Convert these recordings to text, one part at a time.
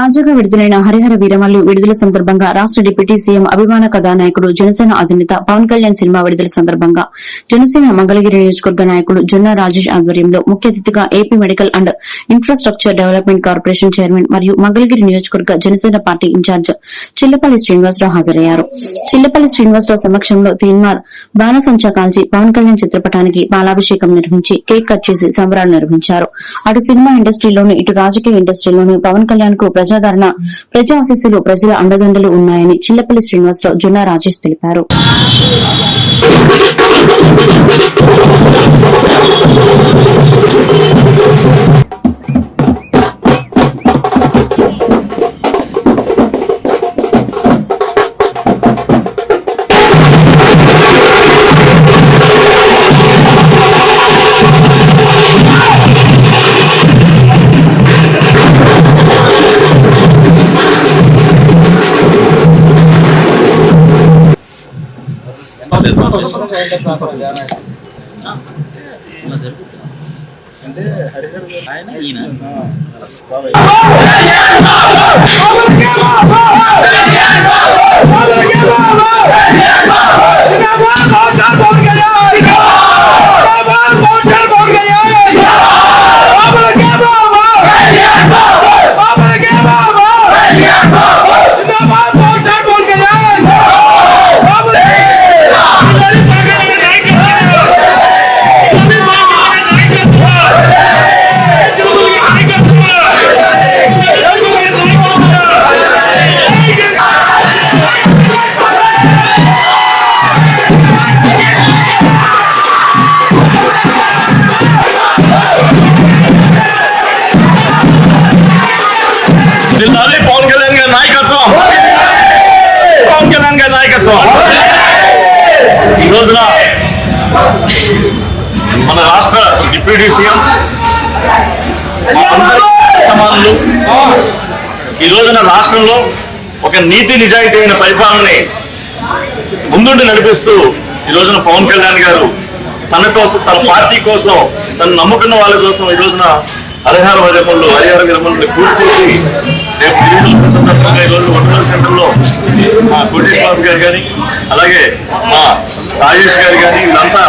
తాజాగా విడుదలైన హరిహర వీరమల్లు విడుదల సందర్భంగా రాష్ట డిప్యూటీ సీఎం అభిమాన కథానాయకుడు జనసేన అధినేత పవన్ కళ్యాణ్ సినిమా విడుదల సందర్భంగా జనసేన మంగళగిరి నియోజకవర్గ నాయకుడు జొన్న రాజేష్ ఆధ్వర్యంలో ముఖ్య అతిథిగా AP medical and infrastructure development corporation chairman మరియు మంగళగిరి నియోజకవర్గ జనసేన పార్టీ ఇన్ఛార్జ్ చిల్లపల్లి శ్రీనివాసరావు హాజరయ్యారు. చిల్లపల్లి శ్రీనివాసరావు సమక్షంలో తీన్మార్ బాణసంచా కాల్చి పవన్ కళ్యాణ్ చిత్రపటానికి పాలాభిషేకం నిర్వహించి కేక్ కట్ చేసి సంబరాలు నిర్వహించారు. అటు సినిమా ఇండస్ట్రీలోని ఇటు రాజకీయ ఇండస్ట్రీలోనూ పవన్ కళ్యాణ్కు ప్రజాదరణ ప్రజాశీస్సులు ప్రజల అండదండలు ఉన్నాయని చిల్లపల్లి శ్రీనివాసరావు జున్నా రాజేష్ తెలిపారు. అంటే హరిహర్ ఆయన ఈయన బాబాయ్ జిల్లాలో పవన్ కళ్యాణ్ గారి నాయకత్వం. పవన్ కళ్యాణ్ గారి నాయకత్వం. ఈ రోజున మన రాష్ట్ర డిప్యూటీ సీఎం సమానులు ఈ రోజున రాష్ట్రంలో ఒక నీతి నిజాయితీ అయిన పరిపాలనని ముందుండి నడిపిస్తూ ఈ రోజున పవన్ కళ్యాణ్ గారు తన కోసం తన పార్టీ కోసం తను నమ్ముకున్న వాళ్ళ కోసం ఈ రోజున హరిహర విరమలు హరిహర విరమల్ని పూర్తి చేసి రేపు డివిజన్ సందర్భంగా ఈ రోజు వంటల సెంటర్లో మా కోటేశ్వర గారు కానీ అలాగే మా రాజేష్ గారు కానీ వీళ్ళంతా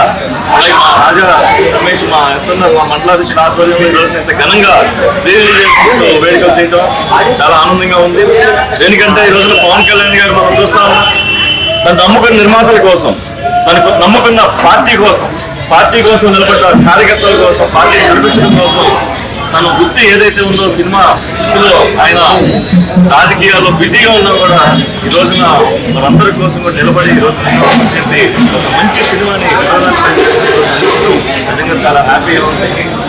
అలాగే మా రాజా రమేష్ మా ఎస్ఎన్ఆర్ మా మండలాధ్యక్షుడు ఆధ్వర్యంలో ఈ ఇంత ఘనంగా ప్రీ వేడుకలు చేయడం చాలా ఆనందంగా ఉంది. దేనికంటే ఈ రోజున పవన్ కళ్యాణ్ గారు మనం చూస్తాము ఉన్నాం. తను నమ్ముకున్న నిర్మాతల కోసం తనకు నమ్ముకున్న పార్టీ కోసం పార్టీ కోసం నిలబడ్డ కార్యకర్తల కోసం పార్టీ నడిపించడం కోసం తన వృత్తి ఏదైతే ఉందో సినిమా వృత్తిలో ఆయన రాజకీయాల్లో బిజీగా ఉన్నా కూడా ఈ రోజున మనందరి కోసం కూడా నిలబడి ఈ రోజు సినిమా చేసి ఒక మంచి సినిమాని నిజంగా చాలా హ్యాపీగా ఉంది.